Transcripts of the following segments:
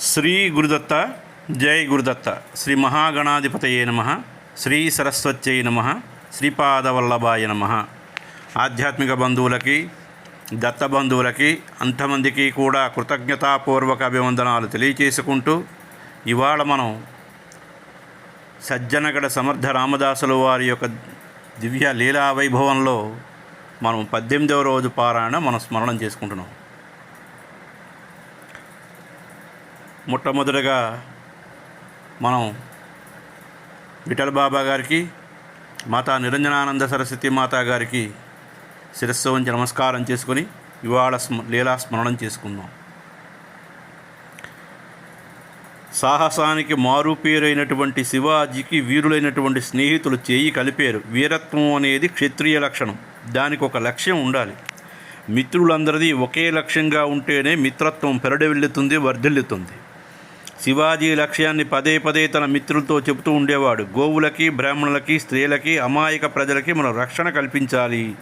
శ్రీ గురుదత్త జై గురుదత్త. శ్రీ మహాగణాధిపతయే నమ. శ్రీ సరస్వత్యై నమ. శ్రీపాదవల్లభాయ నమ. ఆధ్యాత్మిక బంధువులకి దత్త బంధువులకి అంతమందికి కూడా కృతజ్ఞతాపూర్వక అభివందనాలు తెలియచేసుకుంటూ ఇవాళ మనం సజ్జనగడ సమర్థ రామదాసుల వారి యొక్క దివ్య లీలా వైభవంలో మనం పద్దెనిమిదవ రోజు పారాయణ మనం స్మరణం చేసుకుంటున్నాం. మొట్టమొదటగా మనం విఠల బాబా గారికి మాతా నిరంజనానంద సరస్వతి మాతా గారికి శిరస్సు వంచి నమస్కారం చేసుకొని ఇవాళ స్మ లీలా స్మరణం చేసుకుందాం. సాహసానికి మారు పేరైనటువంటి శివాజీకి వీరులైనటువంటి స్నేహితులు చేయి కలిపారు. వీరత్వం అనేది క్షత్రియ లక్షణం. దానికి ఒక లక్ష్యం ఉండాలి. మిత్రులందరిది ఒకే లక్ష్యంగా ఉంటేనే మిత్రత్వం పెరడవెళ్ళుతుంది వర్ధిల్లుతుంది. శివాజీ లక్ష్యాన్ని పదే పదే తన మిత్రులతో చెబుతూ ఉండేవాడు. గోవులకి బ్రాహ్మణులకి స్త్రీలకి అమాయక ప్రజలకి మనం రక్షణ కల్పించాలి.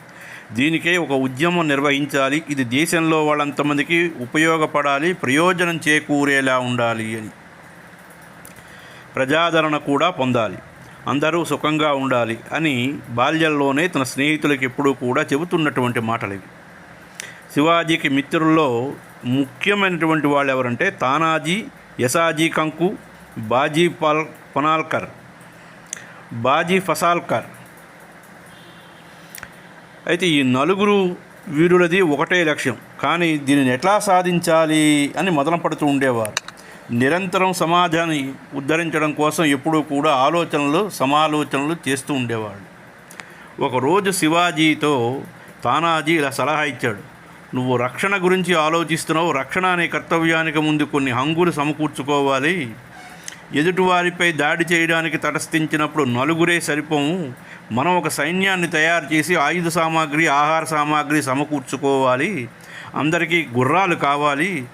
దీనికే ఒక ఉద్యమం నిర్వహించాలి. ఇది దేశంలో వాళ్ళంతమందికి ఉపయోగపడాలి ప్రయోజనం చేకూరేలా ఉండాలి అని. ప్రజాదరణ కూడా పొందాలి. అందరూ సుఖంగా ఉండాలి అని బాల్యంలోనే తన స్నేహితులకి ఎప్పుడూ కూడా చెబుతున్నటువంటి మాటలు ఇవి. శివాజీకి మిత్రుల్లో ముఖ్యమైనటువంటి వాళ్ళు ఎవరంటే తానాజీ యసాజీ కంకు బాజీ పాల్ పనాల్కర్ బాజీ ఫసాల్కర్. అయితే ఈ నలుగురు వీరులది ఒకటే లక్ష్యం. కానీ దీనిని ఎట్లా సాధించాలి అని మొదలు పడుతూ ఉండేవారు. నిరంతరం సమాజాన్ని ఉద్ధరించడం కోసం ఎప్పుడూ కూడా ఆలోచనలు సమాలోచనలు చేస్తూ ఉండేవాడు ఒకరోజు శివాజీతో తానాజీ ఇలా సలహా ఇచ్చాడు. నువ్వు రక్షణ గురించి ఆలోచిస్తున్నావు రక్షణ అనే కర్తవ్యానికి ముందు కొన్ని హంగులు సమకూర్చుకోవాలి. ఎదుటివారిపై దాడి చేయడానికి తటస్థించినప్పుడు నలుగురే సరిపోము. మనం ఒక సైన్యాన్ని తయారు చేసి ఆయుధ సామాగ్రి ఆహార సామాగ్రి సమకూర్చుకోవాలి. అందరికీ గుర్రాలు కావాలి.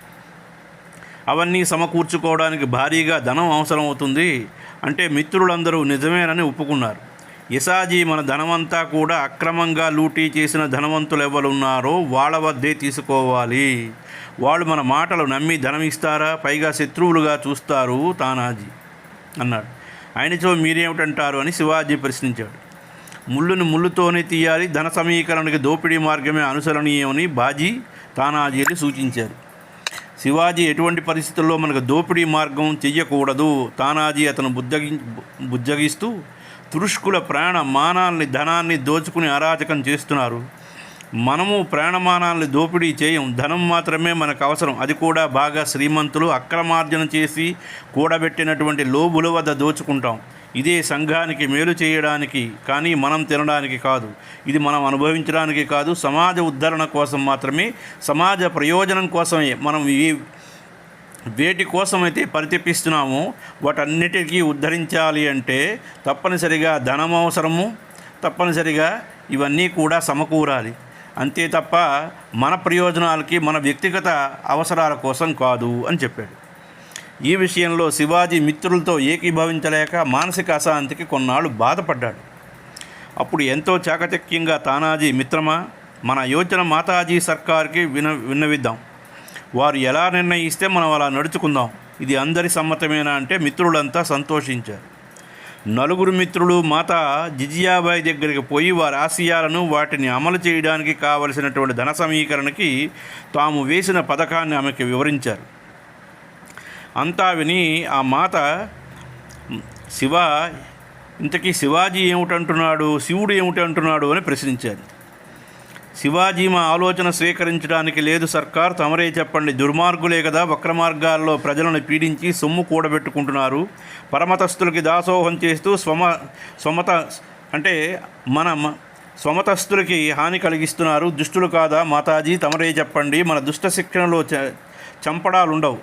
అవన్నీ సమకూర్చుకోవడానికి భారీగా ధనం అవసరం అవుతుంది అంటే మిత్రులందరూ నిజమేనని ఒప్పుకున్నారు. ఇసాజీ మన ధనమంతా కూడా అక్రమంగా లూటీ చేసిన ధనవంతులు ఎవరున్నారో వాళ్ళ వద్దే తీసుకోవాలి. వాళ్ళు మన మాటలు నమ్మి ధనం ఇస్తారా? పైగా శత్రువులుగా చూస్తారు తానాజీ అన్నాడు. ఆయనచో మీరేమిటంటారు అని శివాజీ ప్రశ్నించాడు. ముళ్ళును ముళ్ళుతోనే తీయాలి ధన సమీకరణకి దోపిడీ మార్గమే అనుసరణీయమని బాజీ తానాజీలు సూచించారు. శివాజీ ఎటువంటి పరిస్థితుల్లో మనకు దోపిడీ మార్గం చెయ్యకూడదు? తానాజీ అతను బుద్ధగి బుజ్జగిస్తూ తురుష్కుల ప్రాణ మానాల్ని ధనాన్ని దోచుకుని అరాచకం చేస్తున్నారు. మనము ప్రాణమానాల్ని దోపిడీ చేయం. ధనం మాత్రమే మనకు అవసరం. అది కూడా బాగా శ్రీమంతులు అక్రమార్జన చేసి కూడబెట్టినటువంటి లోబుల వద్ద దోచుకుంటాం. ఇదే సంఘానికి మేలు చేయడానికి కానీ మనం తినడానికి కాదు. ఇది మనం అనుభవించడానికి కాదు. సమాజ ఉద్ధరణ కోసం మాత్రమే సమాజ ప్రయోజనం కోసమే మనం ఈ వేటి కోసమైతే పరితపిస్తున్నామో వాటన్నిటికీ ఉద్ధరించాలి అంటే తప్పనిసరిగా ధనం అవసరము తప్పనిసరిగా ఇవన్నీ కూడా సమకూరాలి. అంతే తప్ప మన ప్రయోజనాలకి మన వ్యక్తిగత అవసరాల కోసం కాదు అని చెప్పాడు. ఈ విషయంలో శివాజీ మిత్రులతో ఏకీభవించలేక మానసిక అశాంతికి కొన్నాళ్ళు బాధపడ్డాడు. అప్పుడు ఎంతో చాకచక్యంగా తానాజీ మిత్రమా మన యోచన మాతాజీ సర్కార్కి విన విన్నవిద్దాం. వారు ఎలా నిర్ణయిస్తే మనం అలా నడుచుకుందాం? ఇది అందరి సమ్మతమేనా అంటే మిత్రులంతా సంతోషించారు. నలుగురు మిత్రులు మాత జిజియాబాయి దగ్గరికి పోయి వారి ఆశయాలను వాటిని అమలు చేయడానికి కావలసినటువంటి ధన సమీకరణకి తాము వేసిన పథకాన్ని ఆమెకి వివరించారు. అంతా విని ఆ మాత శివ ఇంతకీ శివాజీ ఏమిటంటున్నాడు? శివుడు ఏమిటంటున్నాడు? అని ప్రశ్నించారు. శివాజీ మా ఆలోచన స్వీకరించడానికి లేదు సర్కార్ తమరే చెప్పండి. దుర్మార్గులే కదా వక్ర మార్గాల్లో ప్రజలను పీడించి సొమ్ము కూడబెట్టుకుంటున్నారు. పరమతస్తులకి దాసోహం చేస్తూ స్వమ స్వమత అంటే మన మ- స్వమతస్తులకి హాని కలిగిస్తున్నారు. దుష్టులు కాదా? మాతాజీ తమరే చెప్పండి. మన దుష్ట శిక్షణలో చ చంపడాలు ఉండవు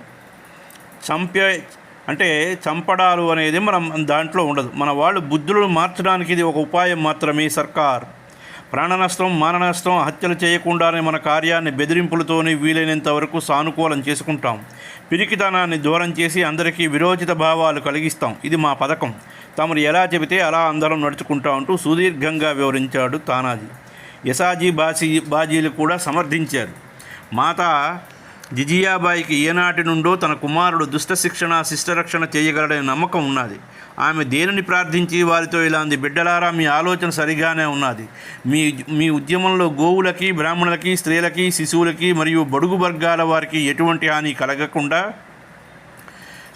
చంపే అంటే చంపడాలు అనేది మనం దాంట్లో ఉండదు. మన వాళ్ళు బుద్ధులను మార్చడానికి ఇది ఒక ఉపాయం మాత్రమే సర్కార్. ప్రాణనష్టం మాననష్టం హత్యలు చేయకుండానే మన కార్యాన్ని బెదిరింపులతోనే వీలైనంత వరకు సానుకూలం చేసుకుంటాం. పిరికితనాన్ని దూరం చేసి అందరికీ విరోచిత భావాలు కలిగిస్తాం. ఇది మా పథకం. తమరు ఎలా చెబితే అలా అందరం నడుచుకుంటా అంటూ సుదీర్ఘంగా వివరించాడు తానాజీ. యసాజీ బాజీ బాజీలు కూడా సమర్థించారు. మాత జిజియాబాయికి ఏనాటి నుండో తన కుమారుడు దుష్ట శిక్షణ శిష్టరక్షణ చేయగలడనే నమ్మకం ఉన్నది. ఆమె దేనిని ప్రార్థించి వారితో ఇలా అంది బిడ్డలారా మీ ఆలోచన సరిగానే ఉన్నది. మీ మీ ఉద్యమంలో గోవులకి బ్రాహ్మణులకి స్త్రీలకి శిశువులకి మరియు బడుగు వర్గాల వారికి ఎటువంటి హాని కలగకుండా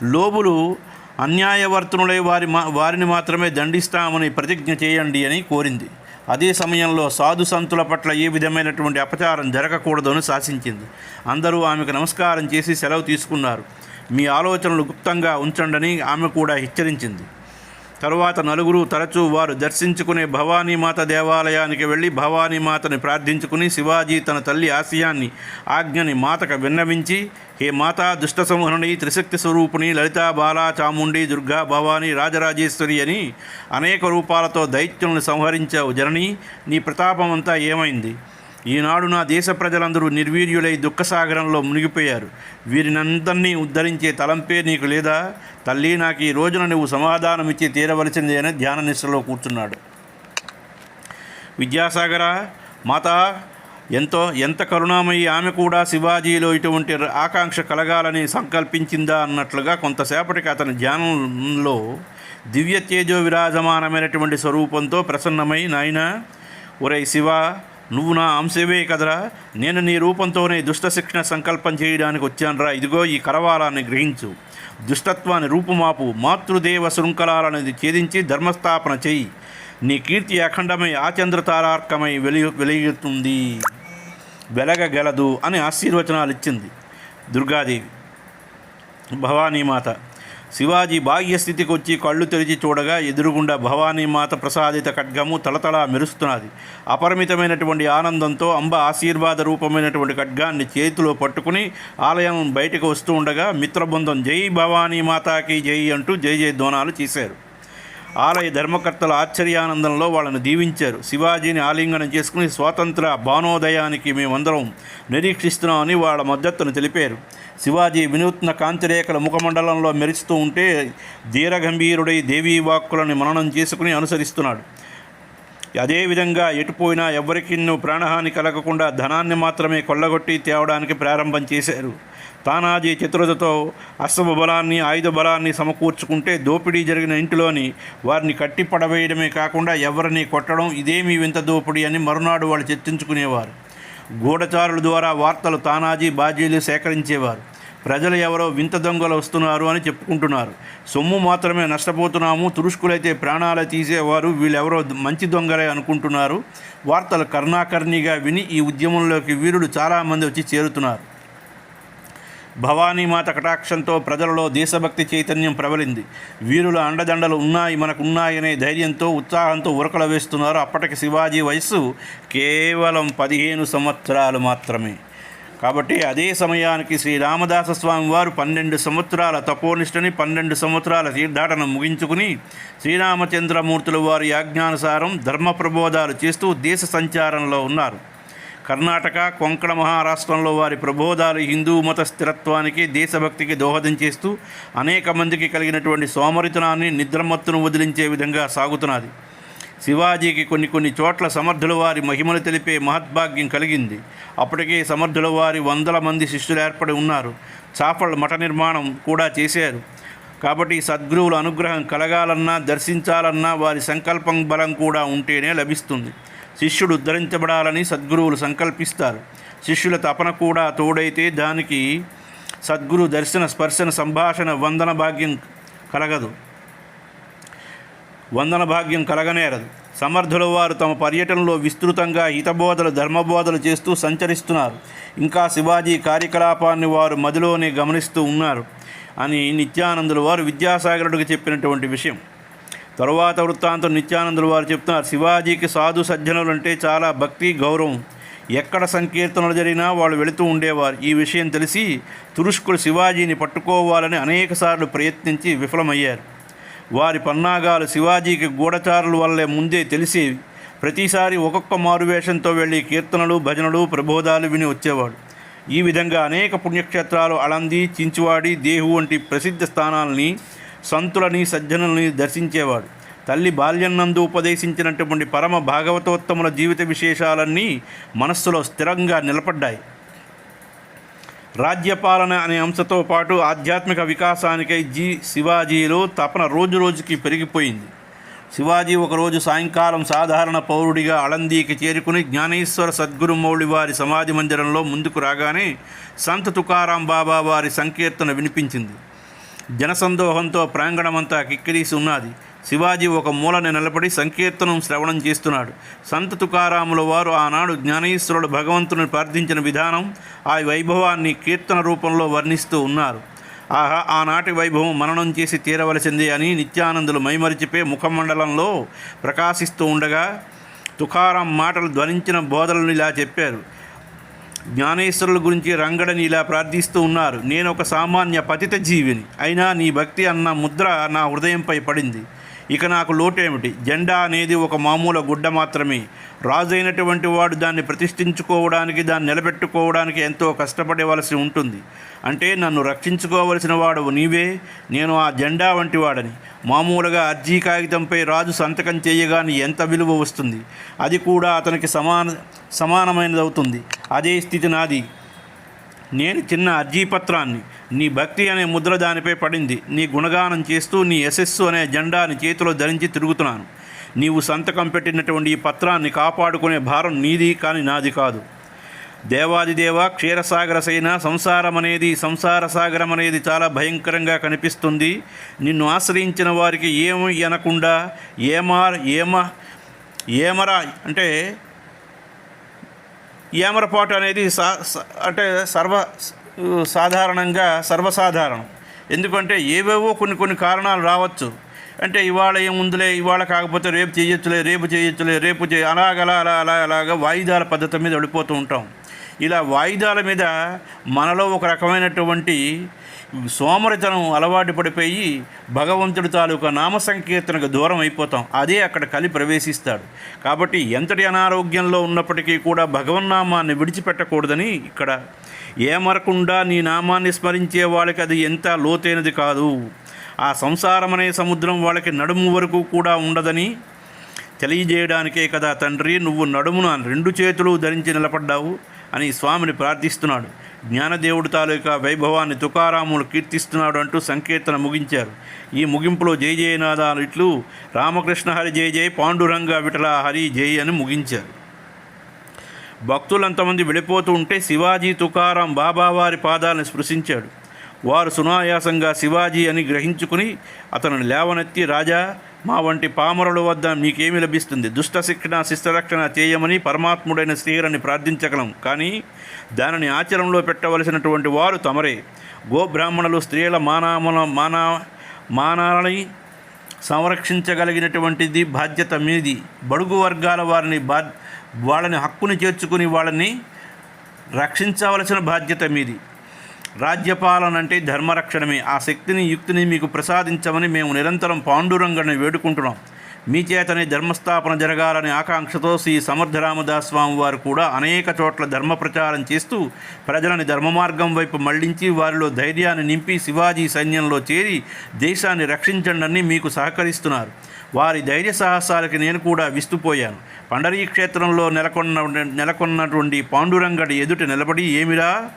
లోబులు అన్యాయవర్తనులై వారి మా వారిని మాత్రమే దండిస్తామని ప్రతిజ్ఞ చేయండి అని కోరింది. అదే సమయంలో సాధు సంతుల పట్ల ఏ విధమైనటువంటి అపచారం జరగకూడదని శాసించింది. అందరూ ఆమెకు నమస్కారం చేసి సెలవు తీసుకున్నారు. మీ ఆలోచనలు గుప్తంగా ఉంచండని ఆమె కూడా హెచ్చరించింది. తరువాత నలుగురు తరచూ వారు దర్శించుకునే భవానీమాత దేవాలయానికి వెళ్ళి భవానీమాతని ప్రార్థించుకుని శివాజీ తన తల్లి ఆశయాన్ని ఆజ్ఞని మాతకు విన్నవించి హే మాతా దుష్ట సంహరణి త్రిశక్తి స్వరూపిణి లలితా బాలా చాముండి దుర్గా భవాని రాజరాజేశ్వరి అని అనేక రూపాలతో దైత్యులను సంహరించావు జనని నీ ప్రతాపమంతా ఏమైంది? ఈనాడు నా దేశ ప్రజలందరూ నిర్వీర్యులై దుఃఖసాగరంలో మునిగిపోయారు. వీరినందరినీ ఉద్ధరించే తలంపే నీకు లేదా? తల్లి నాకు ఈ రోజున నువ్వు సమాధానమిచ్చి తీరవలసిందే అని ధ్యాన నిశ్రలో కూర్చున్నాడు. విద్యాసాగర మాత ఎంతో ఎంత కరుణామయ్యి ఆమె కూడా శివాజీలో ఇటువంటి ఆకాంక్ష కలగాలని సంకల్పించిందా అన్నట్లుగా కొంతసేపటికి అతని ధ్యానంలో దివ్య తేజో విరాజమానమైనటువంటి స్వరూపంతో ప్రసన్నమై నాయన ఒరే శివ నువ్వు నా అంశవే కదరా. నేను నీ రూపంతోనే దుష్ట శిక్షణ సంకల్పం చేయడానికి వచ్చానురా. ఇదిగో ఈ కరవాలాన్ని గ్రహించు. దుష్టత్వాన్ని రూపుమాపు. మాతృదేవ శృంఖలాలనేది ఛేదించి ధర్మస్థాపన చెయ్యి నీ కీర్తి అఖండమై ఆచంద్రతారార్కమై వెలి వెలుగుతుంది వెలగగలదు అని ఆశీర్వచనాలు ఇచ్చింది దుర్గాదేవి. భవానీమాత శివాజీ బాహ్యస్థితికి వచ్చి కళ్ళు తెరిచి చూడగా ఎదురుగుండా భవానీమాత ప్రసాదిత ఖడ్గము తలతలా మెరుస్తున్నది. అపరిమితమైనటువంటి ఆనందంతో అంబ ఆశీర్వాద రూపమైనటువంటి ఖడ్గాన్ని చేతిలో పట్టుకుని ఆలయం బయటకు వస్తూ ఉండగా మిత్రబృందం జై భవానీ మాతాకి జై అంటూ జై జై దోనాలు చేశారు. ఆలయ ధర్మకర్తల ఆశ్చర్యానందంలో వాళ్ళని దీవించారు. శివాజీని ఆలింగనం చేసుకుని స్వాతంత్ర భానోదయానికి మేమందరం నిరీక్షిస్తున్నామని వాళ్ళ మద్దతును తెలిపారు. శివాజీ వినూత్న కాంతిరేఖల ముఖమండలంలో మెరుస్తూ ఉంటే ధీరగంభీరుడై దేవీ వాక్కులను మననం చేసుకుని అనుసరిస్తున్నాడు. అదేవిధంగా ఎటుపోయినా ఎవరికి ప్రాణహాని కలగకుండా ధనాన్ని మాత్రమే కొల్లగొట్టి తేవడానికి ప్రారంభం చేశారు. తానాజీ చతురతతో అశ్వ బలాన్ని ఆయుధ బలాన్ని సమకూర్చుకుంటే దోపిడీ జరిగిన ఇంటిలోని వారిని కట్టి పడవేయడమే కాకుండా ఎవరిని కొట్టడం ఇదేమీ వింత దోపిడీ అని మరునాడు వాళ్ళు చర్చించుకునేవారు. గూఢచారుల ద్వారా వార్తలు తానాజీ బాజీలు సేకరించేవారు. ప్రజలు ఎవరో వింత దొంగలు వస్తున్నారు అని చెప్పుకుంటున్నారు. సొమ్ము మాత్రమే నష్టపోతున్నాము తురుష్కులైతే ప్రాణాలు తీసేవారు వీళ్ళెవరో మంచి దొంగలే అనుకుంటున్నారు. వార్తలు కర్ణాకర్ణిగా విని ఈ ఉద్యమంలోకి వీరులు చాలామంది వచ్చి చేరుతున్నారు. భవానీమాత కటాక్షంతో ప్రజలలో దేశభక్తి చైతన్యం ప్రబలింది. వీరుల అండదండలు ఉన్నాయి మనకున్నాయనే ధైర్యంతో ఉత్సాహంతో ఉరకలు వేస్తున్నారు అప్పటికి శివాజీ వయస్సు కేవలం పదిహేను సంవత్సరాలు మాత్రమే. కాబట్టి అదే సమయానికి శ్రీ రామదాస స్వామి వారు పన్నెండు సంవత్సరాల తపోనిష్టని పన్నెండు సంవత్సరాల తీర్థాటన ముగించుకుని శ్రీరామచంద్రమూర్తుల వారి ఆజ్ఞానుసారం ధర్మ ప్రబోధాలు చేస్తూ దేశ సంచారంలో ఉన్నారు. కర్ణాటక కొంకణ మహారాష్ట్రంలో వారి ప్రబోధాలు హిందూ మత స్థిరత్వానికి దేశభక్తికి దోహదం చేస్తూ అనేక మందికి కలిగినటువంటి సోమరితనాన్ని నిద్రమత్తును వదిలించే విధంగా సాగుతున్నది. శివాజీకి కొన్ని కొన్ని చోట్ల సమర్థుల వారి మహిమలు తెలిపే మహద్భాగ్యం కలిగింది. అప్పటికే సమర్థుల వారి వందల మంది శిష్యులు ఏర్పడి ఉన్నారు. చాపళ్ళ మఠ నిర్మాణం కూడా చేశారు. కాబట్టి సద్గురువుల అనుగ్రహం కలగాలన్నా దర్శించాలన్నా వారి సంకల్పం బలం కూడా ఉంటేనే లభిస్తుంది. శిష్యుడు ఉద్ధరించబడాలని సద్గురువులు సంకల్పిస్తారు. శిష్యుల తపన కూడా తోడైతే దానికి సద్గురు దర్శన స్పర్శన సంభాషణ వందన భాగ్యం కలగదు. వందన భాగ్యం కలగనేరదు. సమర్థుల వారు తమ పర్యటనలో విస్తృతంగా హితబోధలు ధర్మబోధలు చేస్తూ సంచరిస్తున్నారు. ఇంకా శివాజీ కార్యకలాపాన్ని వారు మదిలోనే గమనిస్తూ ఉన్నారు అని నిత్యానందుల వారు విద్యాసాగరుడికి చెప్పినటువంటి విషయం. తరువాత వృత్తాంతం నిత్యానందులు వారు చెప్తున్నారు. శివాజీకి సాధు సజ్జనులు అంటే చాలా భక్తి గౌరవం. ఎక్కడ సంకీర్తనలు జరిగినా వాళ్ళు వెళుతూ ఉండేవారు. ఈ విషయం తెలిసి తురుష్కులు శివాజీని పట్టుకోవాలని అనేకసార్లు ప్రయత్నించి విఫలమయ్యారు. వారి పన్నాగాలు శివాజీకి గూఢచారుల వల్లే ముందే తెలిసేవి ప్రతిసారి ఒక్కొక్క మారువేషంతో వెళ్ళి కీర్తనలు భజనలు ప్రబోధాలు విని వచ్చేవాడు. ఈ విధంగా అనేక పుణ్యక్షేత్రాలు అలంది చించువాడి దేహు వంటి ప్రసిద్ధ స్థానాలని సంతులని సజ్జనులని దర్శించేవాడు. తల్లి బాల్యన్నందు ఉపదేశించినటువంటి పరమ భాగవతోత్తముల జీవిత విశేషాలన్నీ మనస్సులో స్థిరంగా నిలబడ్డాయి. రాజ్యపాలన అనే అంశంతో పాటు ఆధ్యాత్మిక వికాసానికై జీ. శివాజీలో తపన రోజు రోజుకి పెరిగిపోయింది. శివాజీ ఒకరోజు సాయంకాలం సాధారణ పౌరుడిగా అళందీకి చేరుకుని జ్ఞానేశ్వర సద్గురు మౌళి వారి సమాధి మందిరంలో ముందుకు రాగానే సంత్ తుకారాం బాబా వారి సంకీర్తన వినిపించింది. జనసందోహంతో ప్రాంగణమంతా కిక్కిరీసి ఉన్నది. శివాజీ ఒక మూలని నిలబడి సంకీర్తనం శ్రవణం చేస్తున్నాడు. సంత తుకారాముల వారు ఆనాడు జ్ఞానేశ్వరుడు భగవంతుని ప్రార్థించిన విధానం ఆ వైభవాన్ని కీర్తన రూపంలో వర్ణిస్తూ ఉన్నారు. ఆహా ఆనాటి వైభవం మననం చేసి తీరవలసిందే అని నిత్యానందులు మైమరిచిపే ముఖమండలంలో ప్రకాశిస్తూ ఉండగా తుకారాం మాటలు ధ్వనించిన బోధలను ఇలా చెప్పారు. జ్ఞానేశ్వరుల గురించి రంగడని ఇలా ప్రార్థిస్తూ ఉన్నారు. నేను ఒక సామాన్య పతిత జీవిని. అయినా నీ భక్తి అన్న ముద్ర నా హృదయంపై పడింది. ఇక నాకు లోటేమిటి? జెండా అనేది ఒక మామూలు గుడ్డ మాత్రమే. రాజైనటువంటి వాడు దాన్ని ప్రతిష్ఠించుకోవడానికి దాన్ని నిలబెట్టుకోవడానికి ఎంతో కష్టపడవలసి ఉంటుంది. అంటే నన్ను రక్షించుకోవలసిన వాడు నీవే నేను ఆ జెండా వంటి వాడని. మామూలుగా అర్జీ కాగితంపై రాజు సంతకం చేయగానే ఎంత విలువ వస్తుంది? అది కూడా అతనికి సమాన సమానమైనదవుతుంది. అదే స్థితి నాది. నేను చిన్న అర్జీ పత్రాన్ని నీ భక్తి అనే ముద్ర దానిపై పడింది. నీ గుణగానం చేస్తూ నీ యశస్సు అనే జెండాని చేతిలో ధరించి తిరుగుతున్నాను. నీవు సంతకం పెట్టినటువంటి ఈ పత్రాన్ని కాపాడుకునే భారం నీది కానీ నాది కాదు. దేవాదిదేవ క్షీరసాగర సైన సంసారం అనేది సంసార సాగరం అనేది చాలా భయంకరంగా కనిపిస్తుంది. నిన్ను ఆశ్రయించిన వారికి ఏమి అనకుండా ఏమార్ ఏమ ఏమరా అంటే ఏమరపాటు అనేది స- అంటే సర్వ సాధారణంగా సర్వసాధారణం. ఎందుకంటే ఏవేవో కొన్ని కొన్ని కారణాలు రావచ్చు. అంటే ఇవాళ ఏముందిలే ఇవాళ కాకపోతే రేపు చేయొచ్చులే రేపు చేయొచ్చులే రేపు చేయ అలాగలా అలా అలా అలాగా వాయిదాల పద్ధతి మీద వెళ్ళిపోతూ ఉంటాం. ఇలా వాయిదాల మీద మనలో ఒక రకమైనటువంటి సోమరితనం అలవాటు పడిపోయి భగవంతుడి తాలూకా నామ సంకీర్తనకు దూరం అయిపోతాం. అదే అక్కడ కలి ప్రవేశిస్తాడు. కాబట్టి ఎంతటి అనారోగ్యంలో ఉన్నప్పటికీ కూడా భగవన్నామాన్ని విడిచిపెట్టకూడదని ఇక్కడ ఏమరకుండా నీ నామాన్ని స్మరించే వాళ్ళకి అది ఎంత లోతైనది కాదు. ఆ సంసారమనే సముద్రం వాళ్ళకి నడుము వరకు కూడా ఉండదని తెలియజేయడానికే కదా తండ్రి నువ్వు నడుమున రెండు చేతులు ధరించి నిలబడ్డావు అని స్వామిని ప్రార్థిస్తున్నాడు. జ్ఞానదేవుడు తాలూకా వైభవాన్ని తుకారాములు కీర్తిస్తున్నాడు అంటూ సంకీర్తన ముగించారు. ఈ ముగింపులో జై జయనాదాలు ఇట్లు రామకృష్ణ హరి జయ జయ పాండురంగ విఠల హరి జై అని ముగించారు. భక్తులంతమంది వెళ్ళిపోతూ ఉంటే శివాజీ తుకారాం బాబావారి పాదాలను స్పృశించాడు. వారు సునాయాసంగా శివాజీ అని గ్రహించుకుని అతను లేవనెత్తి రాజా మా వంటి పామరుల వద్ద మీకేమి లభిస్తుంది? దుష్ట శిక్షణ శిష్టరక్షణ చేయమని పరమాత్ముడైన శ్రీహరిని ప్రార్థించగలం. కానీ దానిని ఆచరణలో పెట్టవలసినటువంటి వారు తమరే. గోబ్రాహ్మణులు స్త్రీల మానామల మానా మానాలని సంరక్షించగలిగినటువంటిది బాధ్యత మీది. బడుగు వర్గాల వారిని బా వాళ్ళని హక్కుని చేర్చుకుని వాళ్ళని రక్షించవలసిన బాధ్యత మీది. రాజ్యపాలన అంటే ధర్మరక్షణమే. ఆ శక్తిని యుక్తిని మీకు ప్రసాదించమని మేము నిరంతరం పాండురంగని వేడుకుంటున్నాం. మీ చేతనే ధర్మస్థాపన జరగాలని ఆకాంక్షతో శ్రీ సమర్థరామదాస్ స్వామి వారు కూడా అనేక చోట్ల ధర్మ ప్రచారం చేస్తూ ప్రజలని ధర్మ మార్గం వైపు మళ్ళించి వారిలో ధైర్యాన్ని నింపి శివాజీ సైన్యంలో చేరి దేశాన్ని రక్షించండి మీకు సహకరిస్తున్నారు. వారి ధైర్య సాహసాలకి నేను కూడా విస్తుపోయాను. పండరీ క్షేత్రంలో నెలకొన్న నెలకొన్నటువంటి పాండురంగడి ఎదుట నిలబడి ఏమిరా?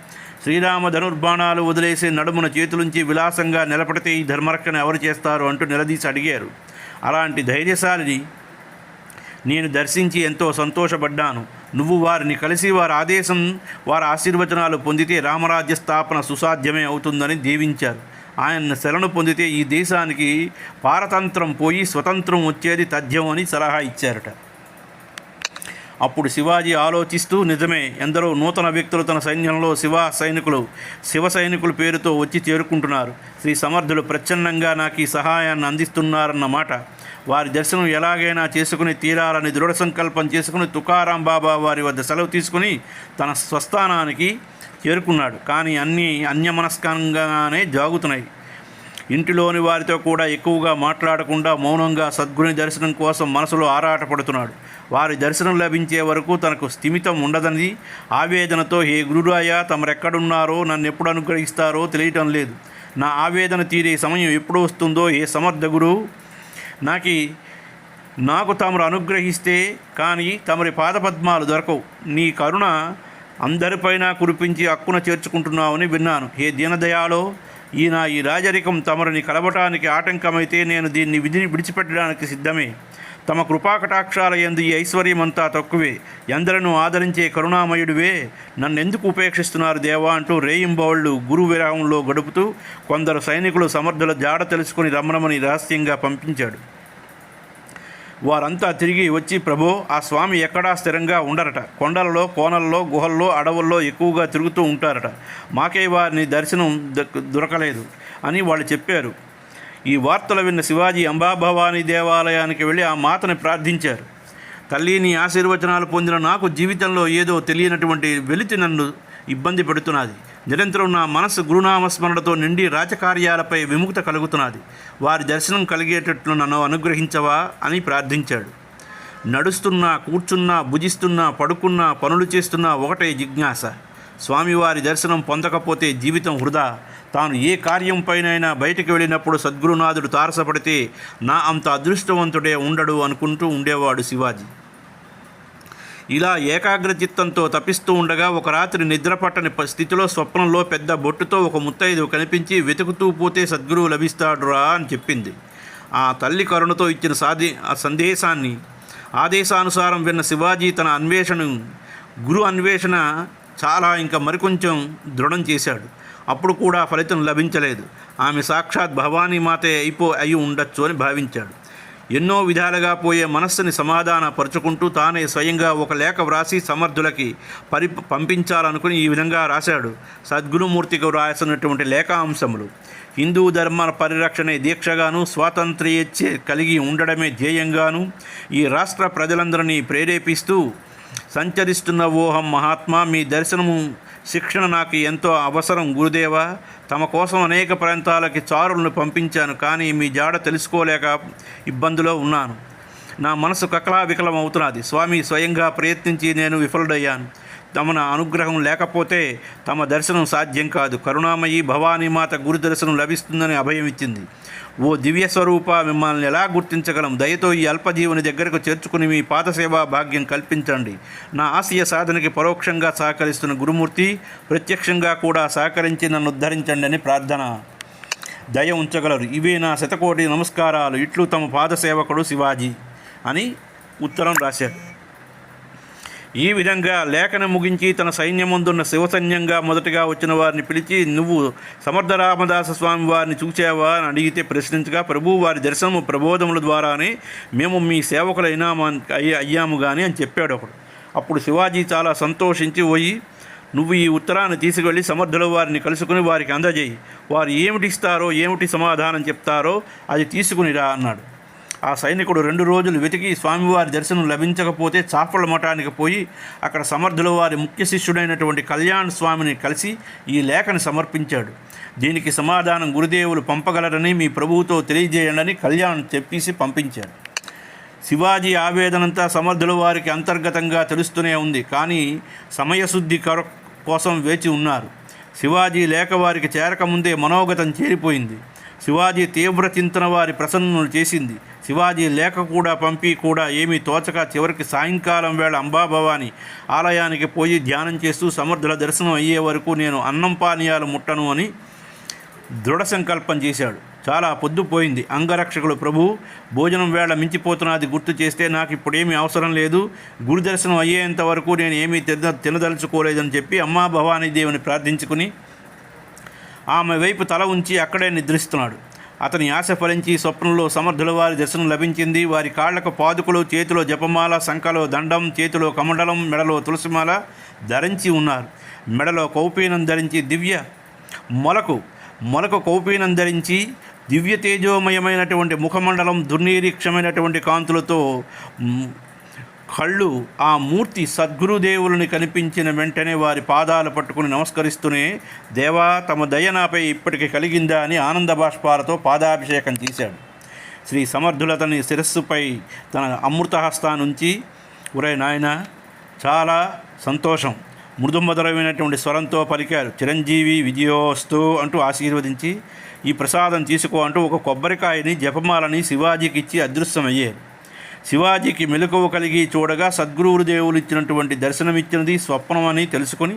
శ్రీరామ ధనుర్బాణాలు వదిలేసి నడుమున చేతులుంచి విలాసంగా నిలబడితే ఈ ధర్మరక్షణ ఎవరు చేస్తారు అంటూ నిలదీసి అడిగారు. అలాంటి ధైర్యశాలిని నేను దర్శించి ఎంతో సంతోషపడ్డాను. నువ్వు వారిని కలిసి వారి ఆదేశం వారి ఆశీర్వచనాలు పొందితే రామరాజ్య స్థాపన సుసాధ్యమే అవుతుందని దీవించారు. ఆయన శరణు పొందితే ఈ దేశానికి పారతంత్రం పోయి స్వతంత్రం వచ్చేది తథ్యం అని సలహా ఇచ్చారట. అప్పుడు శివాజీ ఆలోచిస్తూ నిజమే ఎందరో నూతన వ్యక్తులు తన సైన్యంలో శివ సైనికులు శివ సైనికుల పేరుతో వచ్చి చేరుకుంటున్నారు. శ్రీ సమర్థులు ప్రచ్ఛన్నంగా నాకు ఈ సహాయాన్ని అందిస్తున్నారన్నమాట వారి దర్శనం ఎలాగైనా చేసుకుని తీరాలని దృఢ సంకల్పం చేసుకుని తుకారాం బాబా వారి వద్ద సెలవు తీసుకుని తన స్వస్థానానికి చేరుకున్నాడు. కానీ అన్నీ అన్యమనస్కంగానే జాగుతున్నాయి. ఇంటిలోని వారితో కూడా ఎక్కువగా మాట్లాడకుండా మౌనంగా సద్గుని దర్శనం కోసం మనసులో ఆరాటపడుతున్నాడు. వారి దర్శనం లభించే వరకు తనకు స్థిమితం ఉండదని ఆవేదనతో ఏ గురురాయ తమరెక్కడున్నారో నన్ను ఎప్పుడు అనుగ్రహిస్తారో తెలియటం లేదు. నా ఆవేదన తీరే సమయం ఎప్పుడు వస్తుందో ఏ సమర్థ గురువు నాకు నాకు తమరు అనుగ్రహిస్తే కానీ తమరి పాదపద్మాలు దొరకవు. నీ కరుణ అందరిపైన కురిపించి అక్కున చేర్చుకుంటున్నావని విన్నాను. హే దీనదయాలో ఈయన ఈ రాజరికం తమరిని కలవటానికి ఆటంకమైతే నేను దీన్ని విధిని విడిచిపెట్టడానికి సిద్ధమే. తమ కృపాకటాక్షాల ఎందు ఈ ఐశ్వర్యమంతా తక్కువే. ఎందరను ఆదరించే కరుణామయుడివే. నన్నెందుకు ఉపేక్షిస్తున్నారు దేవా అంటూ రేయింబౌళ్ళు గురు విరామంలో గడుపుతూ కొందరు సైనికులు సమర్థుల జాడ తెలుసుకుని రమ్మనమని రహస్యంగా పంపించాడు. వారంతా తిరిగి వచ్చి ప్రభో ఆ స్వామి ఎక్కడా స్థిరంగా ఉండరట. కొండలలో కోనల్లో గుహల్లో అడవుల్లో ఎక్కువగా తిరుగుతూ ఉంటారట. మాకే వారిని దర్శనం దొరకలేదు అని వాళ్ళు చెప్పారు. ఈ వార్తలు విన్న శివాజీ అంబాభవాని దేవాలయానికి వెళ్ళి ఆ మాతని ప్రార్థించారు. తల్లి నీ ఆశీర్వచనాలు పొందిన నాకు జీవితంలో ఏదో తెలియనటువంటి వెలితి నన్ను ఇబ్బంది పెడుతున్నది. నిరంతరం నా మనసు గురునామస్మరణతో నిండి రాజకార్యాలపై విముక్త కలుగుతున్నది. వారి దర్శనం కలిగేటట్లు నన్ను అనుగ్రహించవా అని ప్రార్థించాడు. నడుస్తున్నా కూర్చున్నా భుజిస్తున్నా పడుకున్నా పనులు చేస్తున్నా ఒకటే జిజ్ఞాస. స్వామివారి దర్శనం పొందకపోతే జీవితం వృధా. తాను ఏ కార్యంపైనైనా బయటికి వెళ్ళినప్పుడు సద్గురునాథుడు తారసపడితే నా అంత అదృష్టవంతుడే ఉండడు అనుకుంటూ ఉండేవాడు శివాజీ. ఇలా ఏకాగ్రచిత్తంతో తపిస్తూ ఉండగా ఒక రాత్రి నిద్రపట్టని స్థితిలో స్వప్నంలో పెద్ద బొట్టుతో ఒక ముత్తైదు కనిపించి వెతుకుతూ పోతే సద్గురువు లభిస్తాడురా అని చెప్పింది. ఆ తల్లి కరుణతో ఇచ్చిన సాధి ఆ సందేశాన్ని ఆదేశానుసారం విన్న శివాజీ తన అన్వేషణ గురు అన్వేషణ చాలా ఇంకా మరికొంచెం దృఢం చేశాడు. అప్పుడు కూడా ఫలితం లభించలేదు. ఆమె సాక్షాత్ భవానీ మాతే అయిపో అయి ఉండొచ్చు అని భావించాడు. ఎన్నో విధాలుగా పోయే మనస్సుని సమాధాన పరుచుకుంటూ తానే స్వయంగా ఒక లేఖ వ్రాసి సమర్థులకి పరి పంపించాలనుకుని ఈ విధంగా రాశాడు. సద్గురుమూర్తికి వ్రాసినటువంటి లేఖాంశములు. హిందూ ధర్మ పరిరక్షణే దీక్షగాను స్వాతంత్ర్యేచ్ఛ కలిగి ఉండడమే ధ్యేయంగాను ఈ రాష్ట్ర ప్రజలందరినీ ప్రేరేపిస్తూ సంచరిస్తున్న ఓహం మహాత్మా మీ దర్శనము శిక్షణ నాకు ఎంతో అవసరం గురుదేవా. తమ కోసం అనేక ప్రాంతాలకి చారులను పంపించాను కానీ మీ జాడ తెలుసుకోలేక ఇబ్బందిలో ఉన్నాను. నా మనసు కకలా వికలం అవుతున్నది స్వామి స్వయంగా ప్రయత్నించి నేను విఫలుడయ్యాను. తమ అనుగ్రహం లేకపోతే తమ దర్శనం సాధ్యం కాదు. కరుణామయి భవానీ మాత గురు దర్శనం లభిస్తుందని అభయం ఇచ్చింది. ఓ దివ్య స్వరూప మిమ్మల్ని ఎలా గుర్తించగలం? దయతో ఈ అల్పజీవుని దగ్గరకు చేర్చుకుని మీ పాదసేవా భాగ్యం కల్పించండి. నా ఆశయ సాధనకి పరోక్షంగా సహకరిస్తున్న గురుమూర్తి ప్రత్యక్షంగా కూడా సహకరించి నన్ను ఉద్ధరించండి అని ప్రార్థన. దయ ఉంచగలరు. ఇవే నా శతకోటి నమస్కారాలు. ఇట్లు తమ పాదసేవకుడు శివాజీ అని ఉత్తరం రాశారు. ఈ విధంగా లేఖన ముగించి తన సైన్యముందున్న శివసైన్యంగా మొదటగా వచ్చిన వారిని పిలిచి నువ్వు సమర్థ రామదాస స్వామి వారిని చూచావా? అని అడిగితే ప్రశ్నించగా ప్రభు వారి దర్శనము ప్రబోధముల ద్వారానే మేము మీ సేవకులైనా అయ్యాము కానీ అని చెప్పాడు ఒకడు అప్పుడు శివాజీ చాలా సంతోషించి పోయి నువ్వు ఈ ఉత్తరాన్ని తీసుకెళ్ళి సమర్థుల వారిని కలుసుకుని వారికి అందజేయి. వారు ఏమిటి ఇస్తారో ఏమిటి సమాధానం చెప్తారో అది తీసుకునిరా అన్నాడు. ఆ సైనికుడు రెండు రోజులు వెతికి స్వామివారి దర్శనం లభించకపోతే చాపల మఠానికి పోయి అక్కడ సమర్థుల వారి ముఖ్య శిష్యుడైనటువంటి కళ్యాణ్ స్వామిని కలిసి ఈ లేఖని సమర్పించాడు. దీనికి సమాధానం గురుదేవులు పంపగలరని మీ ప్రభువుతో తెలియజేయండి కళ్యాణ్ చెప్పేసి పంపించాడు. శివాజీ ఆవేదనంతా సమర్థుల వారికి అంతర్గతంగా తెలుస్తూనే ఉంది. కానీ సమయశుద్ధి కర కోసం వేచి ఉన్నారు. శివాజీ లేఖ వారికి చేరకముందే మనోగతం చేరిపోయింది. శివాజీ తీవ్ర చింతన వారి ప్రసన్నులు చేసింది. శివాజీ లేఖ కూడా పంపి కూడా ఏమీ తోచక చివరికి సాయంకాలం వేళ అంబాభవాని ఆలయానికి పోయి ధ్యానం చేస్తూ సమర్థుల దర్శనం అయ్యే వరకు నేను అన్నం పానీయాలు ముట్టను అని దృఢ సంకల్పం చేశాడు. చాలా పొద్దుపోయింది అంగరక్షకుడు ప్రభు భోజనం వేళ మించిపోతున్నది గుర్తు చేస్తే నాకు ఇప్పుడేమీ అవసరం లేదు. గురుదర్శనం అయ్యేంత వరకు నేను ఏమీ తిన తినదలుచుకోలేదని చెప్పి అమ్మా భవానీదేవిని ప్రార్థించుకుని ఆమె వైపు తల ఉంచి అక్కడే నిద్రిస్తున్నాడు. అతని ఆశ ఫలించి స్వప్నంలో సమర్థుల వారి దర్శనం లభించింది. వారి కాళ్ళకు పాదుకులు చేతిలో జపమాల సంఖలో దండం చేతిలో కమండలం మెడలో తులసిమాల ధరించి ఉన్నారు. మెడలో కౌపీనం ధరించి దివ్య మొలకు మొలకు కౌపీనం ధరించి దివ్య తేజోమయమైనటువంటి ముఖమండలం దుర్నిరీక్షమైనటువంటి కాంతులతో కళ్ళు ఆ మూర్తి సద్గురుదేవులని కనిపించిన వెంటనే వారి పాదాలు పట్టుకుని నమస్కరిస్తూనే దేవా తమ దయ నాపై ఇప్పటికి కలిగిందా అని ఆనంద బాష్పాలతో పాదాభిషేకం చేశాడు. శ్రీ సమర్థులతని శిరస్సుపై తన అమృతహస్తానుంచి ఒరే నాయన చాలా సంతోషం. మృదుమధురమైనటువంటి స్వరంతో పలికారు. చిరంజీవి విజయోస్తు అంటూ ఆశీర్వదించి ఈ ప్రసాదం తీసుకో అంటూ ఒక కొబ్బరికాయని జపమాలని శివాజీకి ఇచ్చి అదృశ్యమయ్యారు. శివాజీకి మెలకువ కలిగి చూడగా సద్గురువులు దేవులు ఇచ్చినటువంటి దర్శనమిచ్చినది స్వప్నం అని తెలుసుకొని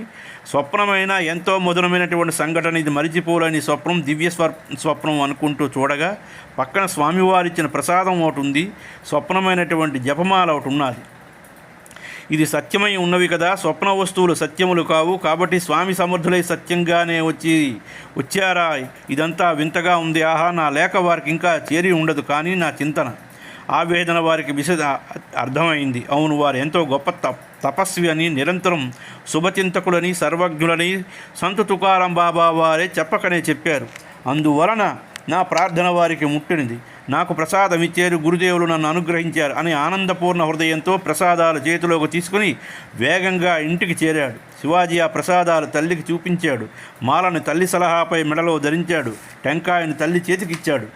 స్వప్నమైన ఎంతో మధురమైనటువంటి సంఘటన ఇది మరిచిపోలేని స్వప్నం దివ్య స్వ స్వప్నం అనుకుంటూ చూడగా పక్కన స్వామివారు ఇచ్చిన ప్రసాదం ఒకటి ఉంది. స్వప్నమైనటువంటి జపమాల ఒకటి ఉన్నది. ఇది సత్యమై ఉన్నవి కదా స్వప్న వస్తువులు సత్యములు కావు కాబట్టి స్వామి సమర్థులై సత్యంగానే వచ్చి వచ్చారా? ఇదంతా వింతగా ఉంది. ఆహా నా లేఖ వారికి ఇంకా చేరి ఉండదు కానీ నా చింతన. ఆవేదన వారికి విశద అర్థమైంది. అవును వారు ఎంతో గొప్ప తప్ తపస్వి అని నిరంతరం శుభచింతకులని సర్వజ్ఞులని సంత తుకారం బాబా వారే చెప్పకనే చెప్పారు. అందువలన నా ప్రార్థన వారికి ముట్టినది నాకు ప్రసాదం ఇచ్చారు గురుదేవులు నన్ను అనుగ్రహించారు అని ఆనందపూర్ణ హృదయంతో ప్రసాదాలు చేతిలోకి తీసుకుని వేగంగా ఇంటికి చేరాడు. శివాజీ ఆ ప్రసాదాలు తల్లికి చూపించాడు. మాలను తల్లి సలహాపై మెడలో ధరించాడు. టెంకాయను తల్లి చేతికిచ్చాడు.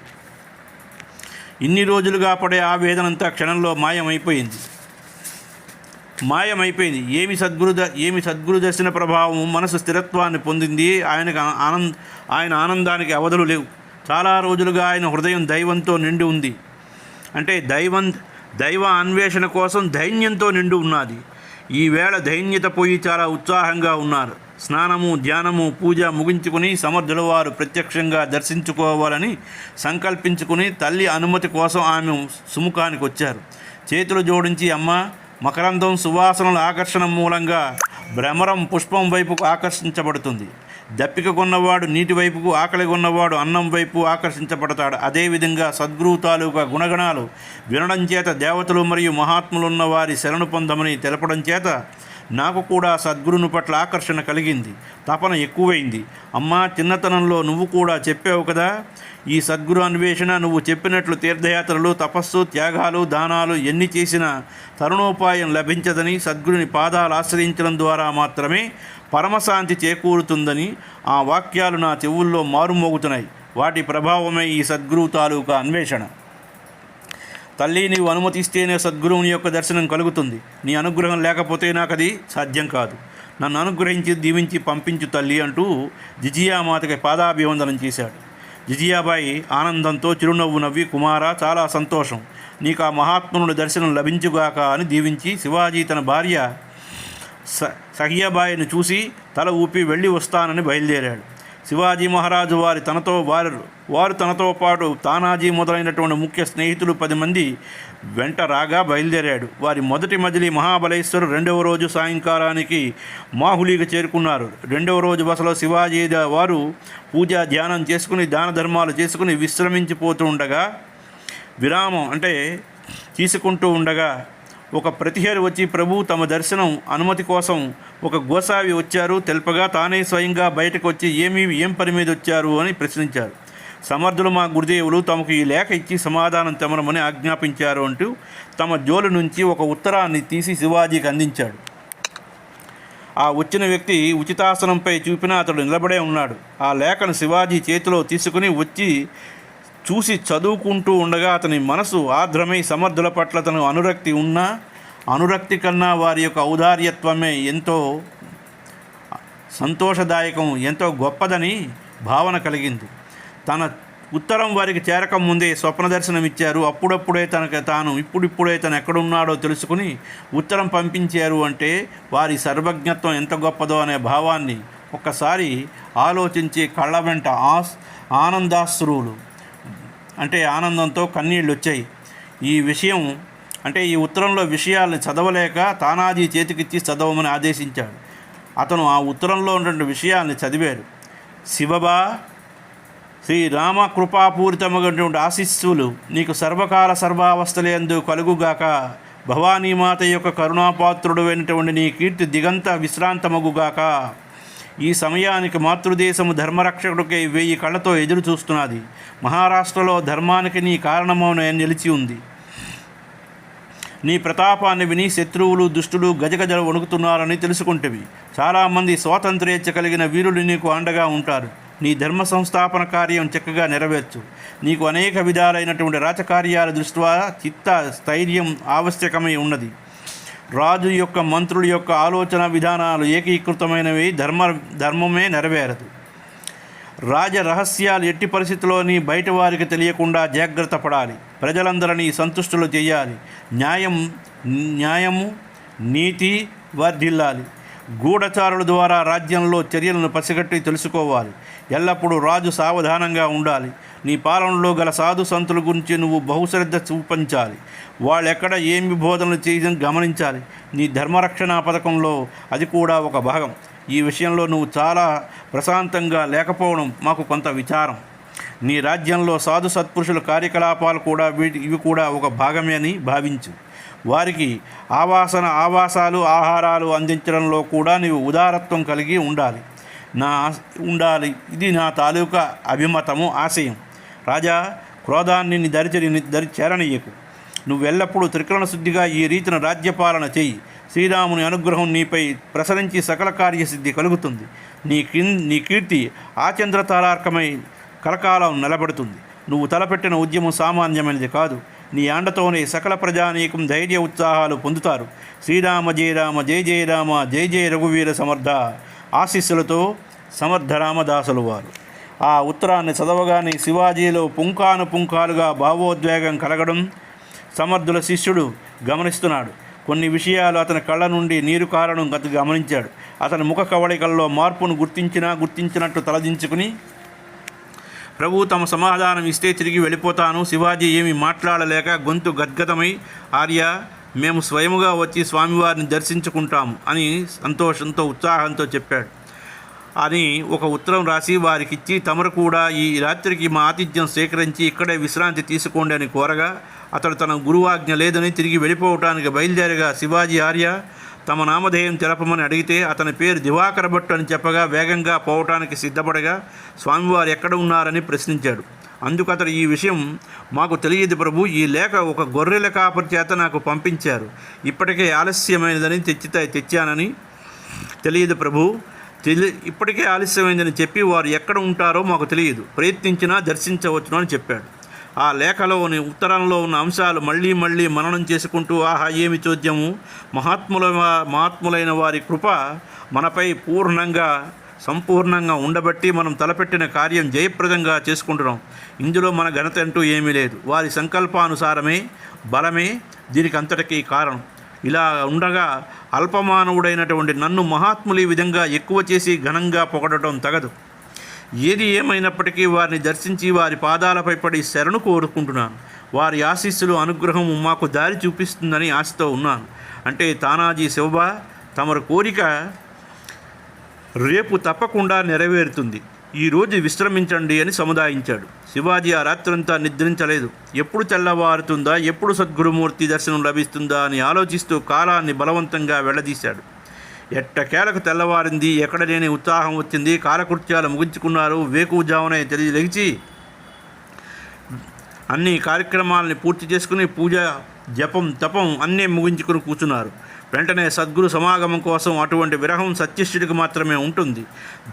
ఇన్ని రోజులుగా పడే ఆవేదనంతా క్షణంలో మాయమైపోయింది. మాయమైపోయింది. ఏమి సద్గురు ఏమి సద్గురు దర్శన ప్రభావం మనసు స్థిరత్వాన్ని పొందింది ఆయనకు ఆనంద్ ఆయన ఆనందానికి అవధులు లేవు. చాలా రోజులుగా ఆయన హృదయం దైవంతో నిండి ఉంది. అంటే దైవం దైవ అన్వేషణ కోసం ధైన్యంతో నిండి ఉన్నది. ఈవేళ దైన్యత పోయి చాలా ఉత్సాహంగా ఉన్నారు. స్నానము ధ్యానము పూజ ముగించుకుని సమర్థుల వారు ప్రత్యక్షంగా దర్శించుకోవాలని సంకల్పించుకుని తల్లి అనుమతి కోసం ఆమె సుముఖానికి వచ్చారు. చేతులు జోడించి అమ్మ మకరందం సువాసనల ఆకర్షణ మూలంగా భ్రమరం పుష్పం వైపుకు ఆకర్షించబడుతుంది. దప్పిక కొన్నవాడు నీటి వైపుకు ఆకలి కొన్నవాడు అన్నం వైపు ఆకర్షించబడతాడు. అదేవిధంగా సద్గురువు తాలూకా గుణగణాలు వినడం చేత దేవతలు మరియు మహాత్ములున్న వారి శరణు పొందమని తెలపడం చేత నాకు కూడా సద్గురుని పట్ల ఆకర్షణ కలిగింది. తపన ఎక్కువైంది. అమ్మా చిన్నతనంలో నువ్వు కూడా చెప్పావు కదా ఈ సద్గురు అన్వేషణ నువ్వు చెప్పినట్లు తీర్థయాత్రలు తపస్సు త్యాగాలు దానాలు ఎన్ని చేసినా తరుణోపాయం లభించదని సద్గురుని పాదాలు ఆశ్రయించడం ద్వారా మాత్రమే పరమశాంతి చేకూరుతుందని ఆ వాక్యాలు నా చెవుల్లో మారుమోగుతున్నాయి. వాటి ప్రభావమే ఈ సద్గురువు తాలూకా అన్వేషణ. తల్లి నీవు అనుమతిస్తేనే సద్గురువుని యొక్క దర్శనం కలుగుతుంది. నీ అనుగ్రహం లేకపోతే నాకు అది సాధ్యం కాదు. నన్ను అనుగ్రహించి దీవించి పంపించు తల్లి అంటూ జిజియామాతకి పాదాభివందనం చేశాడు. జిజియాబాయి ఆనందంతో చిరునవ్వు నవ్వి కుమార చాలా సంతోషం. నీకు ఆ మహాత్మునుడి దర్శనం లభించుగాక అని దీవించి శివాజీ తన భార్య స సహియాబాయిని చూసి తల ఊపి వెళ్ళి వస్తానని బయలుదేరాడు. శివాజీ మహారాజు వారి తనతో వారు వారు తనతో పాటు తానాజీ మొదలైనటువంటి ముఖ్య స్నేహితులు పది మంది వెంట రాగా బయలుదేరాడు. వారి మొదటి మజిలీ మహాబలేశ్వరు రెండవ రోజు సాయంకాలానికి మాహులీకి చేరుకున్నారు. రెండవ రోజు బసలో శివాజీ వారు పూజా ధ్యానం చేసుకుని దాన ధర్మాలు చేసుకుని విశ్రమించిపోతూ ఉండగా విరామం అంటే తీసుకుంటూ ఉండగా ఒక ప్రతిహేరు వచ్చి ప్రభు తమ దర్శనం అనుమతి కోసం ఒక గోసావి వచ్చారు. తెల్పగా తానే స్వయంగా బయటకు వచ్చి ఏమి ఏం పని మీద వచ్చారు? అని ప్రశ్నించారు. సమర్థులు మా గురుదేవులు తమకు ఈ లేఖ ఇచ్చి సమాధానం తెమరమని ఆజ్ఞాపించారు అంటూ తమ జోలు నుంచి ఒక ఉత్తరాన్ని తీసి శివాజీకి అందించాడు. ఆ వచ్చిన వ్యక్తి ఉచితాసనంపై చూపిన అతడు నిలబడే ఉన్నాడు. ఆ లేఖను శివాజీ చేతిలో తీసుకుని వచ్చి చూసి చదువుకుంటూ ఉండగా అతని మనసు ఆర్ద్రమై సమర్థుల పట్ల తను అనురక్తి ఉన్నా అనురక్తి కన్నా వారి యొక్క ఔదార్యత్వమే ఎంతో సంతోషదాయకం ఎంతో గొప్పదని భావన కలిగింది. తన ఉత్తరం వారికి చేరకముందే స్వప్న దర్శనం ఇచ్చారు అప్పుడప్పుడే తనకు తాను ఇప్పుడిప్పుడే తను ఎక్కడున్నాడో తెలుసుకుని ఉత్తరం పంపించారు అంటే వారి సర్వజ్ఞత్వం ఎంత గొప్పదో అనే భావాన్ని ఒక్కసారి ఆలోచించి కళ్ళ వెంట ఆస్ ఆనందాశ్రువులు. అంటే ఆనందంతో కన్నీళ్ళు వచ్చాయి ఈ విషయం అంటే ఈ ఉత్తరంలో విషయాల్ని చదవలేక తానాజీ చేతికిచ్చి చదవమని ఆదేశించాడు. అతను ఆ ఉత్తరంలో ఉన్నటువంటి విషయాన్ని చదివారు శివబా శ్రీ రామకృపాపూరితమైనటువంటి ఆశీస్సులు నీకు సర్వకాల సర్వావస్థలందు కలుగుగాక. భవానీమాత యొక్క కరుణాపాత్రుడు అయినటువంటి నీ కీర్తి దిగంత విశ్రాంతమగుగాక. ఈ సమయానికి మాతృదేశము ధర్మరక్షకుడికై వెయ్యి కళ్ళతో ఎదురు చూస్తున్నది. మహారాష్ట్రలో ధర్మానికి నీ కారణమౌన నిలిచి ఉంది. నీ ప్రతాపాన్ని విని శత్రువులు దుష్టులు గజగజలు వణుకుతున్నారని తెలుసుకుంటవి. చాలామంది స్వాతంత్ర్యేచ్ఛ కలిగిన వీరులు నీకు అండగా ఉంటారు. నీ ధర్మ సంస్థాపన కార్యం చక్కగా నెరవేర్చు. నీకు అనేక విధాలైనటువంటి రాజకార్యాల దృష్ట్యా చిత్త స్థైర్యం ఆవశ్యకమై ఉన్నది. రాజు యొక్క మంత్రుల యొక్క ఆలోచన విధానాలు ఏకీకృతమైనవి ధర్మ ధర్మమే నెరవేరదు. రాజ రహస్యాలు ఎట్టి పరిస్థితుల్లోని బయట వారికి తెలియకుండా జాగ్రత్త పడాలి. ప్రజలందరినీ సంతుష్టులు చేయాలి. న్యాయం న్యాయము నీతి వర్ధిల్లాలి. గూఢచారుల ద్వారా రాజ్యంలో చర్యలను పసిగట్టి తెలుసుకోవాలి. ఎల్లప్పుడూ రాజు సావధానంగా ఉండాలి. నీ పాలనలో గల సాధు సంతుల గురించి నువ్వు బహుశ్రద్ధ చూపించాలి. వాళ్ళెక్కడ ఏమి బోధనలు చేయడం గమనించాలి. నీ ధర్మరక్షణ పథకంలో అది కూడా ఒక భాగం. ఈ విషయంలో నువ్వు చాలా ప్రశాంతంగా లేకపోవడం మాకు కొంత విచారం. నీ రాజ్యంలో సాధు సత్పురుషుల కార్యకలాపాలు కూడా వీటి ఇవి కూడా ఒక భాగమే అని భావించు. వారికి ఆవాసన ఆవాసాలు ఆహారాలు అందించడంలో కూడా నీవు ఉదారత్వం కలిగి ఉండాలి. నా ఉండాలి. ఇది నా తాలూకా అభిమతము ఆశయం. రాజా క్రోధాన్ని నీ దరిచరి దరి చేరనీయకు నువ్వు ఎల్లప్పుడూ త్రికరణ శుద్ధిగా ఈ రీతిన రాజ్యపాలన చెయ్యి శ్రీరాముని అనుగ్రహం నీపై ప్రసరించి సకల కార్యసిద్ధి కలుగుతుంది. నీ నీ కీర్తి ఆచంద్ర తారార్కమై కలకాలం నిలబడుతుంది. నువ్వు తలపెట్టిన ఉద్యమం సామాన్యమైనది కాదు. నీ అండతోనే సకల ప్రజానీకం ధైర్య ఉత్సాహాలు పొందుతారు. శ్రీరామ జయరామ జయ జయరామ జయ జయ రఘువీర సమర్థ ఆశీస్సులతో సమర్థ రామదాసులు వారు. ఆ ఉత్తరాన్ని చదవగానే శివాజీలో పుంకాను పుంకాలుగా భావోద్వేగం కలగడం సమర్థుల శిష్యుడు గమనిస్తున్నాడు. కొన్ని విషయాలు అతని కళ్ళ నుండి నీరు కారణం గత గమనించాడు. అతని ముఖ కవళికల్లో మార్పును గుర్తించినా గుర్తించినట్టు తలదించుకుని ప్రభు తమ సమాధానం ఇస్తే తిరిగి వెళ్ళిపోతాను. శివాజీ ఏమీ మాట్లాడలేక గొంతు గద్గదమై ఆర్య మేము స్వయముగా వచ్చి స్వామివారిని దర్శించుకుంటాము అని సంతోషంతో ఉత్సాహంతో చెప్పాడు. అని ఒక ఉత్తరం రాసి వారికిచ్చి తమరు కూడా ఈ రాత్రికి మా ఆతిథ్యం స్వీకరించి ఇక్కడే విశ్రాంతి తీసుకోండి అని కోరగా అతడు తన గురువాజ్ఞ లేదని తిరిగి వెళ్ళిపోవటానికి బయలుదేరగా శివాజీ ఆర్య తమ నామధేయం తెలపమని అడిగితే అతని పేరు దివాకర భట్టు అని చెప్పగా వేగంగా పోవటానికి సిద్ధపడగా స్వామివారు ఎక్కడ ఉన్నారని ప్రశ్నించాడు. అందుకు అతడు ఈ విషయం మాకు తెలియదు ప్రభు ఈ లేఖ ఒక గొర్రెల కాపరి చేత నాకు పంపించారు. ఇప్పటికే ఆలస్యమైనదని తెచ్చి తెచ్చానని తెలియదు ప్రభు. తెలి ఇప్పటికే ఆలస్యమైందని చెప్పి వారు ఎక్కడ ఉంటారో మాకు తెలియదు. ప్రయత్నించినా దర్శించవచ్చును అని చెప్పాడు. ఆ లేఖలోని ఉత్తరంలో ఉన్న అంశాలు మళ్ళీ మళ్ళీ మననం చేసుకుంటూ ఆహా ఏమి చోద్యము? మహాత్ముల మహాత్ములైన వారి కృప మనపై పూర్ణంగా సంపూర్ణంగా ఉండబట్టి మనం తలపెట్టిన కార్యం జయప్రదంగా చేసుకుంటున్నాం. ఇందులో మన ఘనత అంటూ ఏమీ లేదు. వారి సంకల్పానుసారమే బలమే దీనికి అంతటికీ కారణం. ఇలా ఉండగా అల్పమానవుడైనటువంటి నన్ను మహాత్ములు ఈ విధంగా ఎక్కువ చేసి ఘనంగా పొగడటం తగదు. ఏది ఏమైనప్పటికీ వారిని దర్శించి వారి పాదాలపై పడి శరణు కోరుకుంటున్నాను. వారి ఆశీస్సులు అనుగ్రహం మాకు దారి చూపిస్తుందని ఆశతో ఉన్నాను. అంటే తానాజీ శివబా తమరు కోరిక రేపు తప్పకుండా నెరవేరుతుంది. ఈరోజు విశ్రమించండి అని సముదాయించాడు. శివాజీ ఆ రాత్రంతా నిద్రించలేదు. ఎప్పుడు తెల్లవారుతుందా ఎప్పుడు సద్గురుమూర్తి దర్శనం లభిస్తుందా అని ఆలోచిస్తూ కాలాన్ని బలవంతంగా వెళ్ళదీశాడు ఎట్టకేలకు తెల్లవారింది ఎక్కడ లేని ఉత్సాహం వచ్చింది. కాలకృత్యాలు ముగించుకున్నారు. వేకువజామునే తెలియ లెగిచి అన్ని కార్యక్రమాలని పూర్తి చేసుకుని పూజ జపం తపం అన్నీ ముగించుకుని కూర్చున్నారు. వెంటనే సద్గురు సమాగమం కోసం అటువంటి విరహం సత్యశుడికి మాత్రమే ఉంటుంది.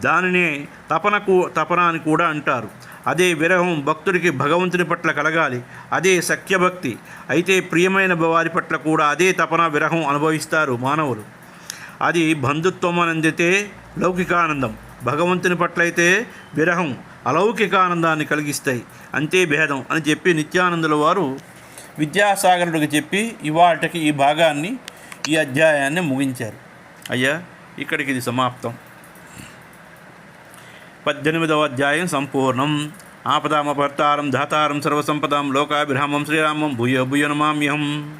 దానినే తపనకు తపన అని కూడా అంటారు. అదే విరహం భక్తుడికి భగవంతుని పట్ల కలగాలి. అదే సఖ్యభక్తి. అయితే ప్రియమైన వారి పట్ల కూడా అదే తపన విరహం అనుభవిస్తారు మానవులు. అది బంధుత్వం అందితే లౌకికానందం. భగవంతుని పట్లయితే విరహం అలౌకికానందాన్ని కలిగిస్తాయి. అంతే భేదం అని చెప్పి నిత్యానందుల వారు విద్యాసాగరుడికి చెప్పి ఇవాళకి ఈ భాగాన్ని ఈ అధ్యాయాన్ని ముగించారు. అయ్యా ఇక్కడికి ఇది సమాప్తం. పద్దెనిమిదవ అధ్యాయం సంపూర్ణం. ఆపదామపర్తారం ధాతారం సర్వసంపదాం లోకాభిరామం శ్రీరామం భూయో భూయ నమామ్యహం.